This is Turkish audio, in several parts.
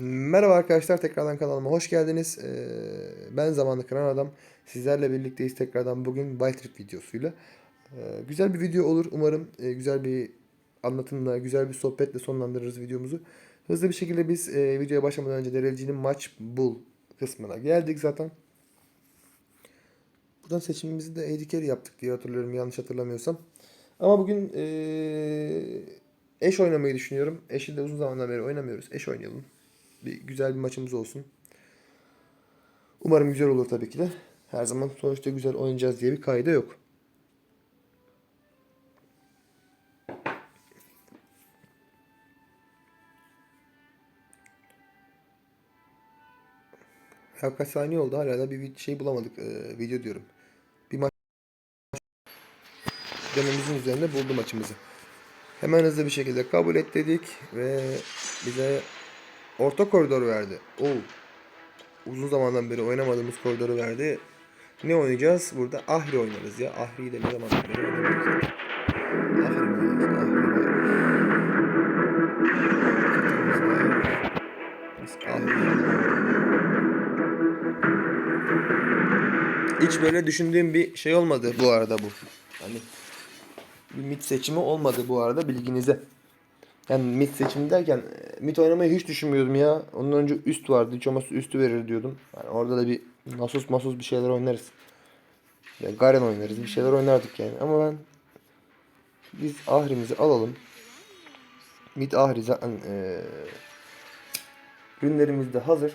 Merhaba arkadaşlar tekrardan kanalıma hoş geldiniz. Ee, ben Zamanlı Kıran Adam. Sizlerle birlikteyiz tekrardan bugün Wild Trip videosuyla. Ee, güzel bir video olur. Umarım e, güzel bir anlatımla, güzel bir sohbetle sonlandırırız videomuzu. Hızlı bir şekilde biz e, videoya başlamadan önce Derecinin Maç Bull kısmına geldik zaten. Buradan seçimimizi de Carry yaptık diye hatırlıyorum yanlış hatırlamıyorsam. Ama bugün e, eş oynamayı düşünüyorum. Eşi de uzun zamandan beri oynamıyoruz. Eş oynayalım. Bir güzel bir maçımız olsun. Umarım güzel olur tabii ki de. Her zaman sonuçta güzel oynayacağız diye bir kayda yok. Kaç saniye oldu hala da bir şey bulamadık. Ee, video diyorum. Bir maç dememizin üzerinde buldu maçımızı. Hemen hızlı bir şekilde kabul et dedik ve bize orta koridor verdi. Oo. Uzun zamandan beri oynamadığımız koridoru verdi. Ne oynayacağız? Burada Ahri oynarız ya. Ahri'yi de ne zaman beri oynamıyoruz. Ahri Hiç böyle düşündüğüm bir şey olmadı bu arada bu. Hani bir mid seçimi olmadı bu arada bilginize. Yani mid seçimi derken mid oynamayı hiç düşünmüyordum ya. Ondan önce üst vardı. Hiç olmazsa üstü verir diyordum. Yani orada da bir Nasus Masus bir şeyler oynarız. Ya Garen oynarız. Bir şeyler oynardık yani. Ama ben biz Ahri'mizi alalım. Mid Ahri zaten e, günlerimiz de hazır.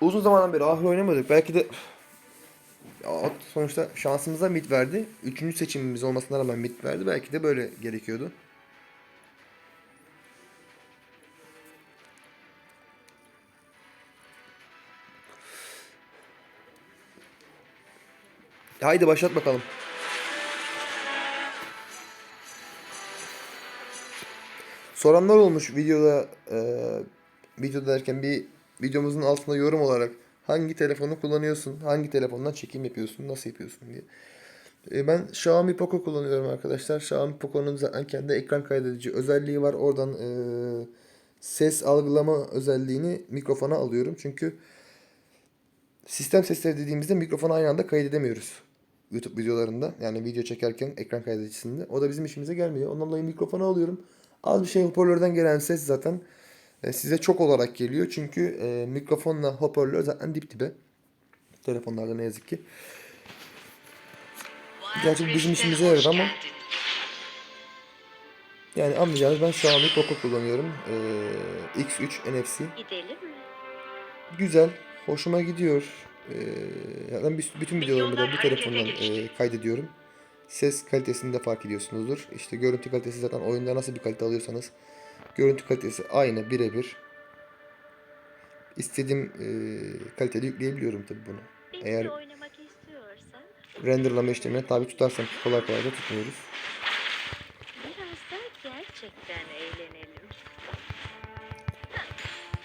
Uzun zamandan beri Ahri oynamadık. Belki de sonuçta şansımıza mid verdi. Üçüncü seçimimiz olmasına rağmen mid verdi. Belki de böyle gerekiyordu. Haydi başlat bakalım. Soranlar olmuş videoda e, video derken bir videomuzun altında yorum olarak hangi telefonu kullanıyorsun, hangi telefondan çekim yapıyorsun, nasıl yapıyorsun diye. E, ben Xiaomi Poco kullanıyorum arkadaşlar. Xiaomi Poco'nun zaten kendi ekran kaydedici özelliği var. Oradan e, ses algılama özelliğini mikrofona alıyorum. Çünkü sistem sesleri dediğimizde mikrofonu aynı anda kaydedemiyoruz. YouTube videolarında yani video çekerken ekran kaydedicisinde. O da bizim işimize gelmiyor. Ondan dolayı mikrofonu alıyorum. Az bir şey hoparlörden gelen ses zaten size çok olarak geliyor. Çünkü e, mikrofonla hoparlör zaten dip dibe. Telefonlarda ne yazık ki. Gerçi bizim işimize yarar ama yani anlayacağınız ben Xiaomi Poco kullanıyorum. E, X3 NFC. Güzel. Hoşuma gidiyor. Ee, biz bütün videolarımı da bu telefondan e, kaydediyorum. Ses kalitesini de fark ediyorsunuzdur. İşte görüntü kalitesi zaten oyunda nasıl bir kalite alıyorsanız görüntü kalitesi aynı birebir. İstediğim e, kalitede yükleyebiliyorum tabi bunu. Eğer renderlama işlemine tabi tutarsam ki kolay kolay da tutmuyoruz.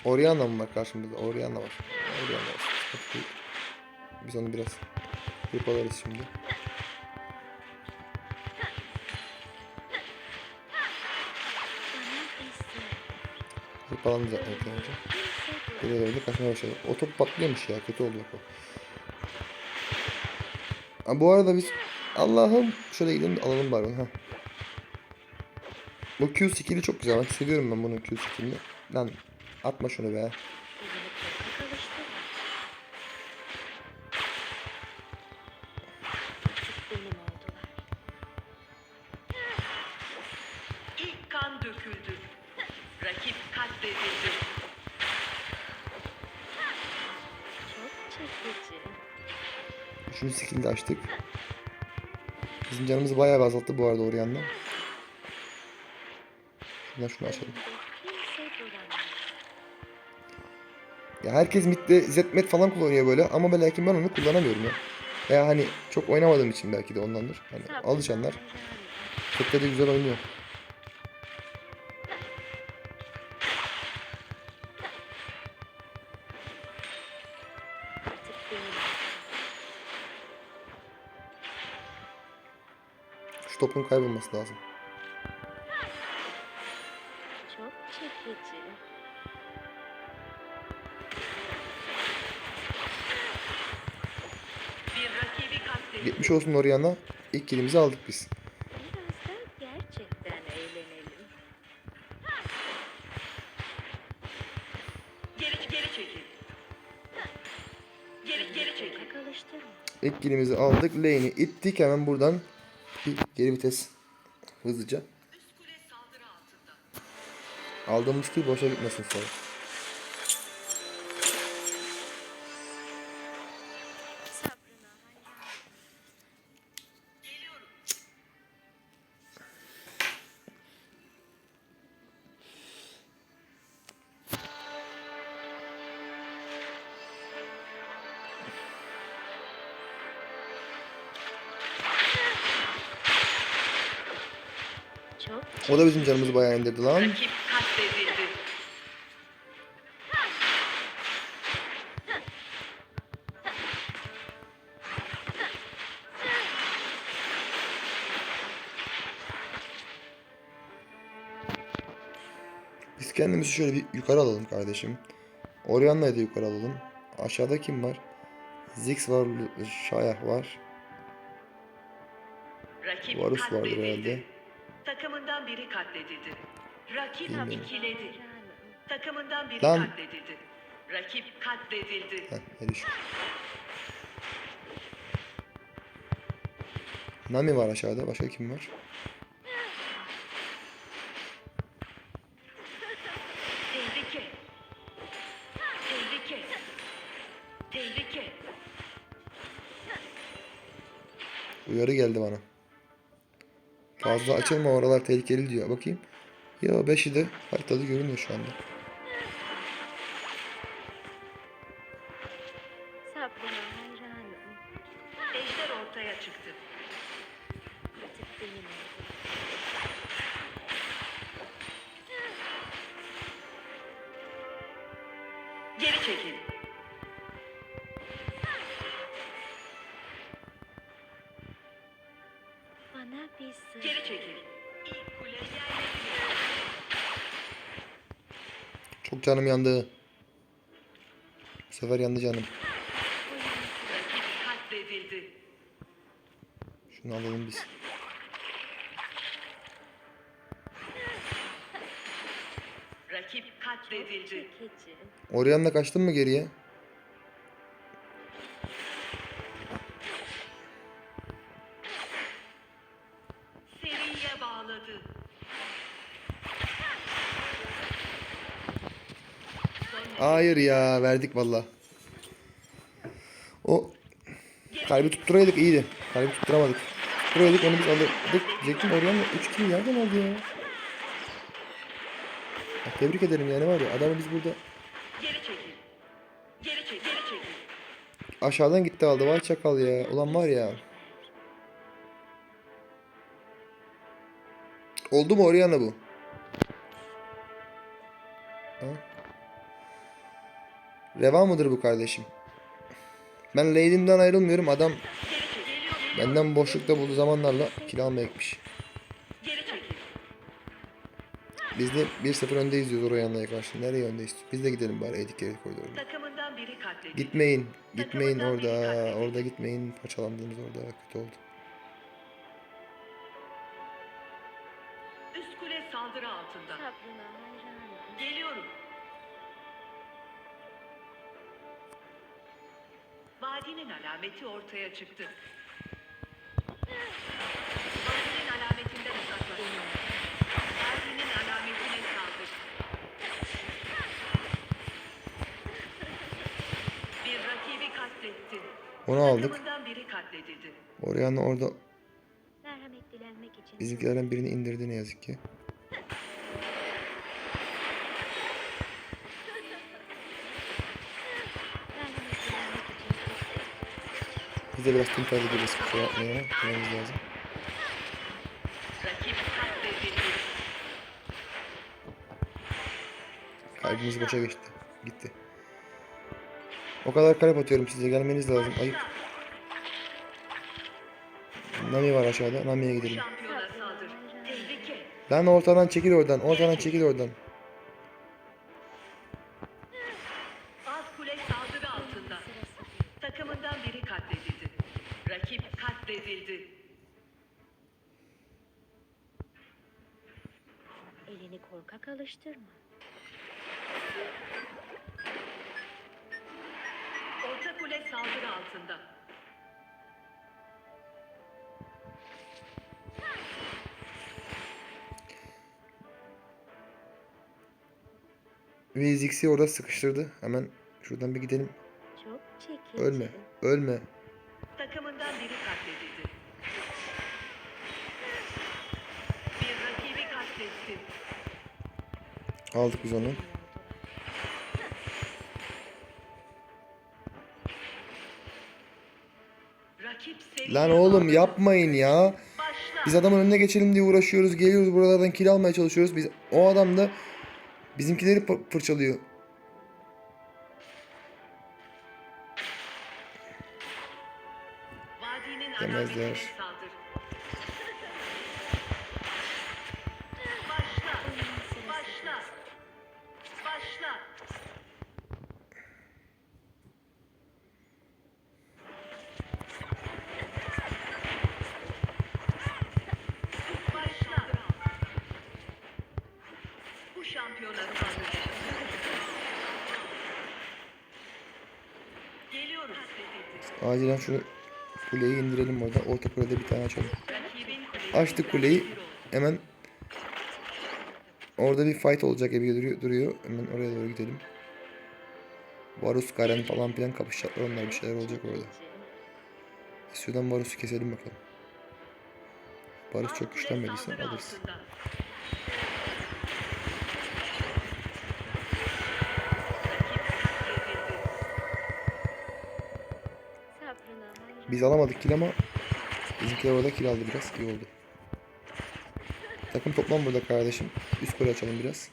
Orianna mı var karşımızda? Orianna var. Orianna var. Biz onu biraz hırpalarız şimdi. Hırpalandı zaten. Kimse Böyle böyle kaçmaya başladı. O top patlıyormuş ya. Kötü oldu bak o. Bu arada biz Allah'ım şöyle gidelim de alalım bari onu. Ha. Bu Q skill'i çok güzel. Ben seviyorum ben bunun Q skill'ini. Lan atma şunu be. Üçüncü skill'i de açtık. Bizim canımızı bayağı bir azalttı bu arada Orianna. Şuradan şunu açalım. Ya herkes midde Zedmet falan kullanıyor böyle ama ben lakin ben onu kullanamıyorum ya. Veya hani çok oynamadığım için belki de ondandır. Hani alışanlar çok da güzel oynuyor. topun kaybolması lazım. Çok çekici. Gitmiş olsun Oriana. İlk kilimizi aldık biz. İlk kilimizi aldık. Lane'i ittik. Hemen buradan bir geri vites hızlıca. Aldığımız kill boşa gitmesin sonra. O da bizim canımızı bayağı indirdi lan. Rakip katledildi. Biz kendimizi şöyle bir yukarı alalım kardeşim. Orianna'yı da yukarı alalım. Aşağıda kim var? Ziggs var, Şayah var. Varus vardır herhalde. Takımından biri katledildi. Rakip Bilmiyorum. ikiledi. Takımından biri Lan. katledildi. Rakip katledildi. Heh, hadi şu. Nami var aşağıda. Başka kim var? Tehlike. Tehlike. Tehlike. Uyarı geldi bana. Fazla açılma oralar tehlikeli diyor. Bakayım. Ya 5'i de haritada görünüyor şu anda. Canım yandı. Bu sefer yandı canım. Şunu alalım biz. Rakip katledildi. Orianna kaçtın mı geriye? Hayır ya verdik valla. O kalbi tutturaydık iyiydi. Kalbi tutturamadık. Tutturaydık onu biz alırdık. Diyecektim Orianna 3 kill nereden aldı ya? Ya Tebrik ederim yani var ya adamı biz burada Geri çekil. Geri çekil. Geri çekil. aşağıdan gitti aldı. Vay çakal ya. Ulan var ya. Oldu mu Orianna bu? Reva mıdır bu kardeşim? Ben Lady'mden ayrılmıyorum. Adam benden boşlukta bulduğu zamanlarla kill almaya gitmiş. Biz de 1-0 öndeyiz diyoruz Orianna'ya karşı. Nereye öndeyiz? Biz de gidelim bari Edik Erik koridoruna. Gitmeyin. Gitmeyin orada. Orada gitmeyin. Parçalandığımız orada. Kötü oldu. Vadinin alameti ortaya çıktı. Vadinin alametinden uzaklaşın. Vadinin alametine saldır. Bir rakibi katletti. Onu aldık. Takımından biri katledildi. Orianna orada Merhamet dilenmek için. bizimkilerden birini indirdi ne yazık ki. Biz de biraz tim tarzı gibi kusura bakmayın ama dememiz lazım. Kalbimiz boşa geçti. Gitti. O kadar kalp atıyorum size. Gelmeniz lazım. Ayıp. Nami var aşağıda. Nami'ye gidelim. Lan ortadan çekil oradan. Ortadan çekil oradan. Ziggs'i orada sıkıştırdı. Hemen şuradan bir gidelim. Çok çekici. Ölme. Ölme. Takımından biri katledildi. Bir rakibi katletti. Aldık biz onu. Lan oğlum yapmayın ya. Biz adamın önüne geçelim diye uğraşıyoruz. Geliyoruz buralardan kill almaya çalışıyoruz. Biz o adam da bizimkileri fır- fırçalıyor. Yemezler. Acilen şu kuleyi indirelim orada. Orta kulede bir tane açalım. Açtık kuleyi. Hemen orada bir fight olacak gibi duruyor. Hemen oraya doğru gidelim. Varus, Garen falan filan kapışacaklar. Onlar bir şeyler olacak orada. Şuradan Varus'u keselim bakalım. Varus çok güçlenmediyse alırız. Biz alamadık kill ama bizimkiler orada kill aldı biraz. iyi oldu. Takım toplam burada kardeşim. Üst kule açalım biraz.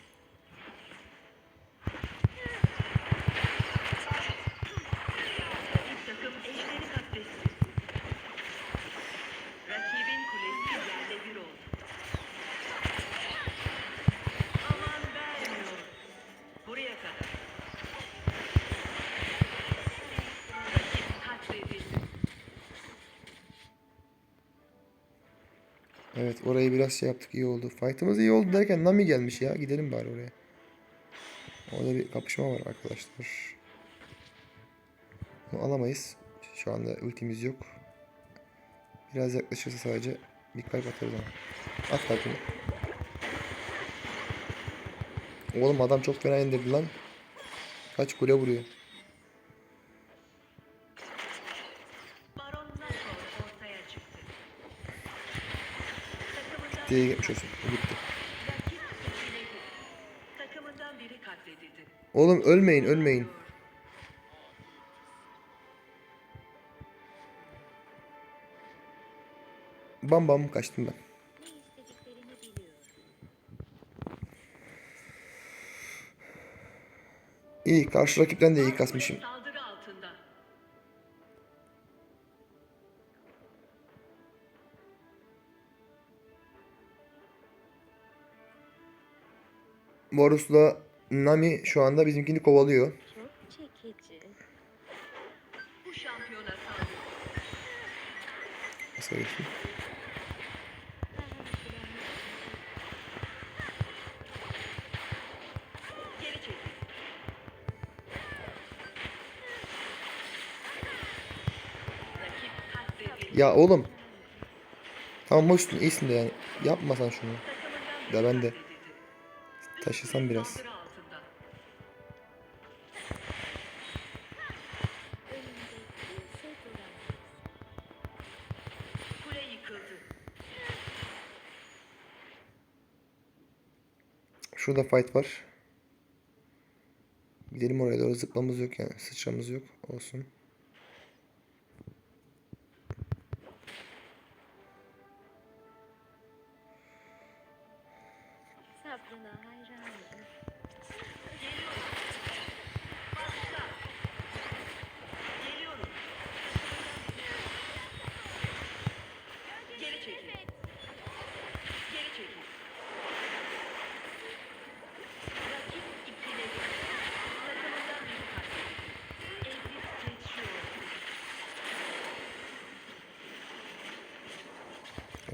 Şey yaptık iyi oldu. Fight'ımız iyi oldu derken Nami gelmiş ya. Gidelim bari oraya. Orada bir kapışma var arkadaşlar. Bunu alamayız. Şu anda ultimiz yok. Biraz yaklaşırsa sadece bir kalp atarız ama. At kalbini. Oğlum adam çok fena indirdi lan. Kaç kule vuruyor. Diye gitmiş olsun. Oğlum ölmeyin ölmeyin. Bam bam kaçtım ben. İyi karşı rakipten de iyi kasmışım. Varus'la Nami şu anda bizimkini kovalıyor. Nasıl geçti? Ya oğlum. Tamam hoşsun iyisin de yani. Yapmasan şunu. Ya ben de. Taşısam biraz. Şurada fight var. Gidelim oraya doğru zıplamamız yok yani. Sıçramız yok. Olsun.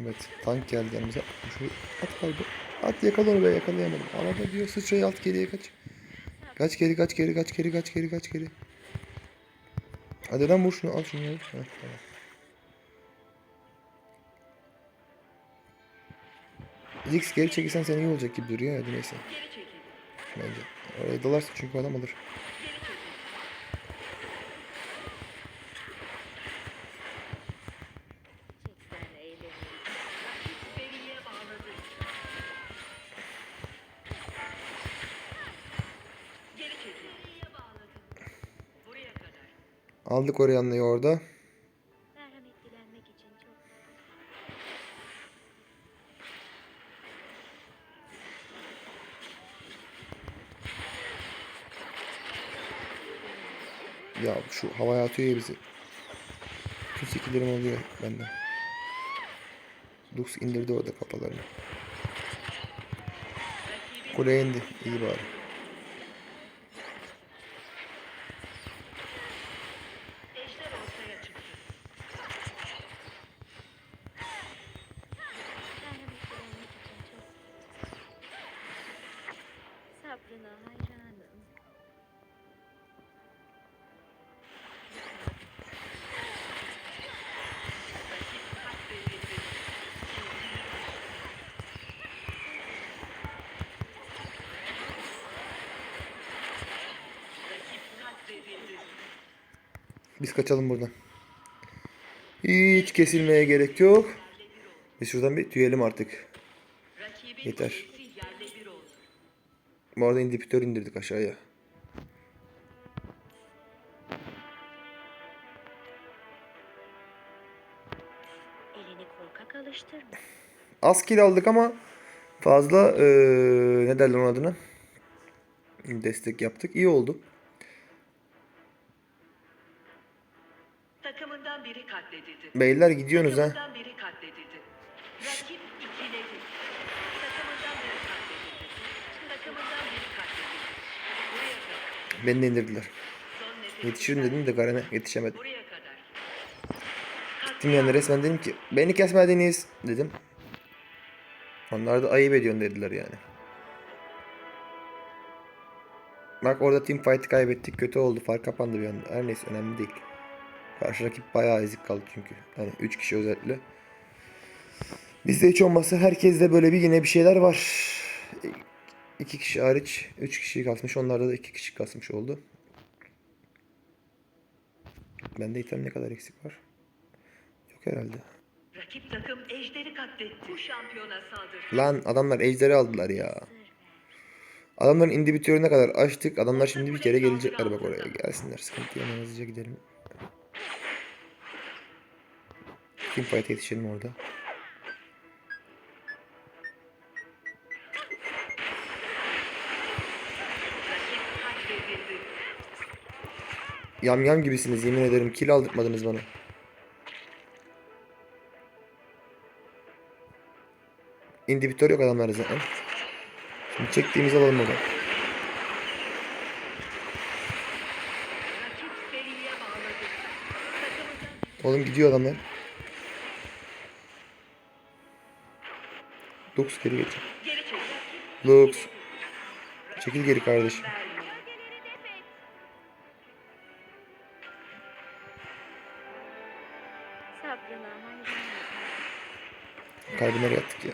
Evet tank geldi yanımıza. Şu at kalbi. At yakala onu be yakalayamadım. Arada diyor sıçrayı alt geriye kaç. Kaç geri kaç geri kaç geri kaç geri kaç geri. Hadi lan vur şunu al şunu. Heh, tamam. Zix geri çekilsen sen iyi olacak gibi duruyor ya neyse. Bence. Oraya dalarsın çünkü adam alır. Aldık Orianna'yı orada. Ya şu havaya atıyor ya bizi. Tüm skillerim oluyor benden. Lux indirdi orada kafalarını. Rakibin Kuleye indi. İyi bari. Biz kaçalım buradan. Hiç kesilmeye gerek yok. Biz şuradan bir tüyelim artık. Yeter. Bu arada indipitör indirdik aşağıya. Az kill aldık ama fazla eee ne derler onun adına? Destek yaptık. İyi oldu. Beyler gidiyorsunuz ha. Takımından biri katledildi. Rakip ikiledi. Takımından biri katledildi. Takımından biri katledildi. Buraya kadar. Beni de indirdiler. Son nefes. Yetişirim dedim de Garen'e yetişemedim. Buraya kadar. Gittim yani resmen dedim ki beni kesmediniz dedim. Onlar da ayıp ediyorsun dediler yani. Bak orada team fight kaybettik. Kötü oldu. Fark kapandı bir anda. Her neyse önemli değil. Karşı rakip bayağı ezik kaldı çünkü. Hani 3 kişi özellikle. Bizde hiç olmazsa herkeste böyle bir yine bir şeyler var. 2 kişi hariç 3 kişi kasmış. Onlarda da 2 kişi kasmış oldu. Bende item ne kadar eksik var? Yok herhalde. Rakip takım ejderi katletti. Bu şampiyona saldır. Lan adamlar ejderi aldılar ya. Adamların indibitörüne kadar açtık. Adamlar şimdi bir kere gelecekler bak oraya. Gelsinler. Sıkıntı. Hızlıca gidelim. Teamfight'a yetişelim orada. Yam yam gibisiniz yemin ederim. Kill aldırtmadınız bana. İndibitör yok adamlarda zaten. Şimdi çektiğimizi alalım. Takımından Oğlum gidiyor adamlar. Lux geri çekil. Lux. Çekil geri kardeşim. Vermiyor. Sabrına hayranım. Kalbi nereye attık ya?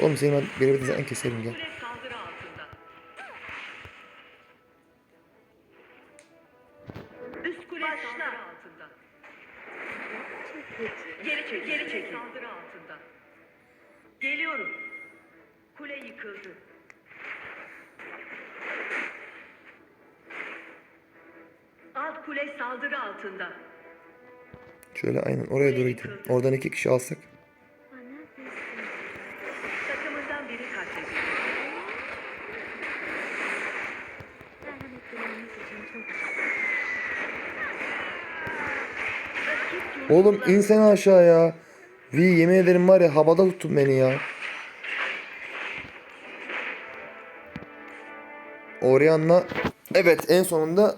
Oğlum seni ben bir zaten keserim gel. Gidelim. Oradan iki kişi alsak. Oğlum insene aşağıya. Vi yemin ederim var ya havada tuttun beni ya. Orianna evet en sonunda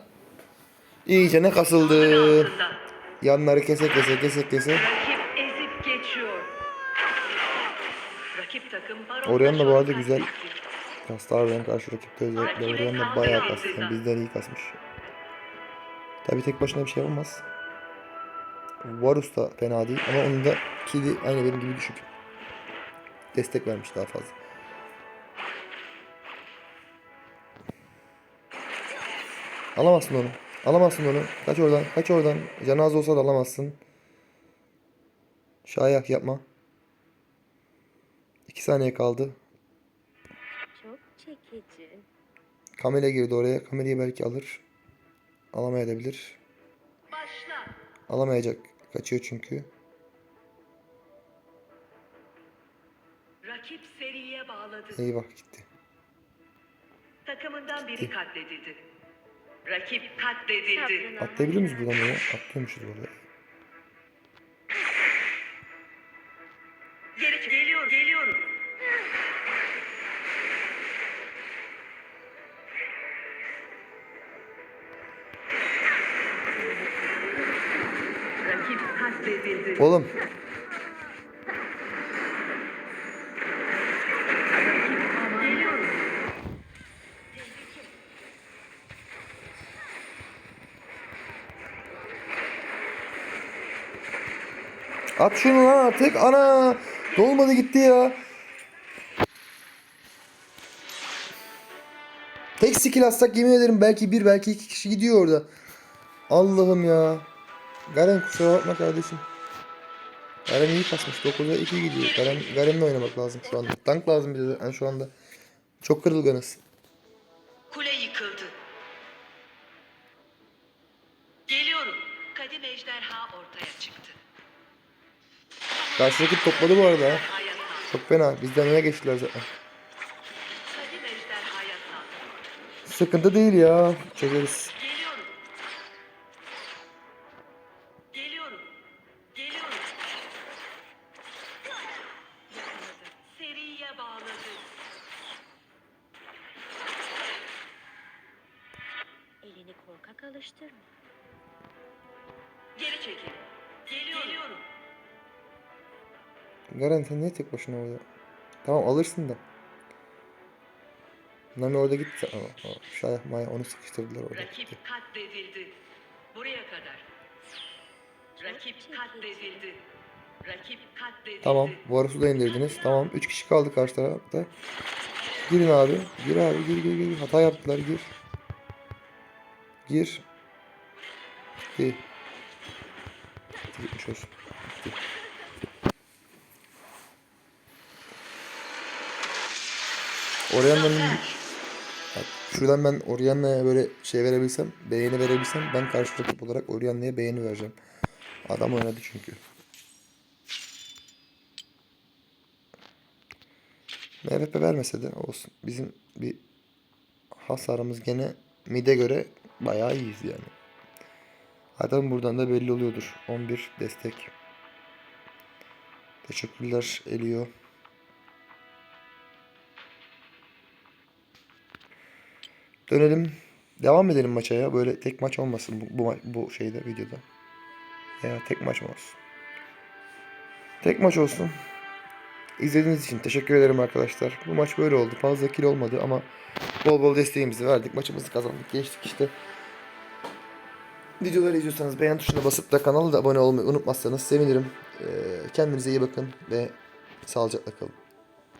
iyicene kasıldı. Yanları kese kese kese kese. Rakip ezip geçiyor. Rakip takım baronda Orion da bu arada güzel. Kastı harbiden karşı rakipte özellikle Orion da bayağı kastı. Yani bizden iyi kasmış. Tabi tek başına bir şey olmaz. Varus da fena değil ama onun da kili aynı benim gibi düşük. Destek vermiş daha fazla. Alamazsın onu. Alamazsın onu. Kaç oradan. Kaç oradan. Canı az olsa da alamazsın. Şayak yapma. 2 saniye kaldı. Çok çekici. Kamele girdi oraya. Kameleyi belki alır. Alamayabilir. Başla. Alamayacak. Kaçıyor çünkü. Rakip seriye bağladı. Eyvah gitti. Takımından biri katledildi. Rakip katledildi. Atlayabilir miyiz buradan ya? Atlıyormuşuz orada. Geri geliyor, geliyorum. Rakip katledildi. Oğlum. At şunu lan artık. Ana. Dolmadı gitti ya. Tek skill atsak yemin ederim belki bir belki iki kişi gidiyor orada. Allah'ım ya. Garen kusura bakma kardeşim. Garen iyi kasmış. 9'a 2 gidiyor. Garen, Garen'le oynamak lazım şu anda. Tank lazım bize yani şu anda. Çok kırılganız. Kule yıkıldı. Geliyorum. Kadim ejderha ortaya çıktı. Karşı rakip topladı bu arada. Çok fena. Bizden öne geçtiler zaten. Sıkıntı değil ya. Çözeriz. Sen niye tek başına orada? Tamam alırsın da. Nami orada gitti. Aa, aa, Şaya Maya onu sıkıştırdılar orada. Rakip Gitti. katledildi. Buraya kadar. Rakip katledildi. Rakip katledildi. Tamam. Varus'u da indirdiniz. Tamam. 3 kişi kaldı karşı tarafta. Girin abi. Gir abi. Gir gir gir. Hata yaptılar. Gir. Gir. Gitti, Gitmiş olsun. Gitti. Orianna'nın Şuradan ben Orianna'ya böyle şey verebilsem, beğeni verebilsem ben karşı rakip olarak Orianna'ya beğeni vereceğim. Adam oynadı çünkü. MVP vermese de olsun. Bizim bir hasarımız gene mid'e göre bayağı iyiyiz yani. Adam buradan da belli oluyordur. 11 destek. Teşekkürler Elio. Dönelim. Devam edelim maça ya. Böyle tek maç olmasın bu, bu, bu şeyde videoda. Ya tek maç mı olsun? Tek maç olsun. İzlediğiniz için teşekkür ederim arkadaşlar. Bu maç böyle oldu. Fazla kill olmadı ama bol bol desteğimizi verdik. Maçımızı kazandık. Geçtik işte. Videoları izliyorsanız beğen tuşuna basıp da kanala da abone olmayı unutmazsanız sevinirim. Ee, kendinize iyi bakın ve sağlıcakla kalın.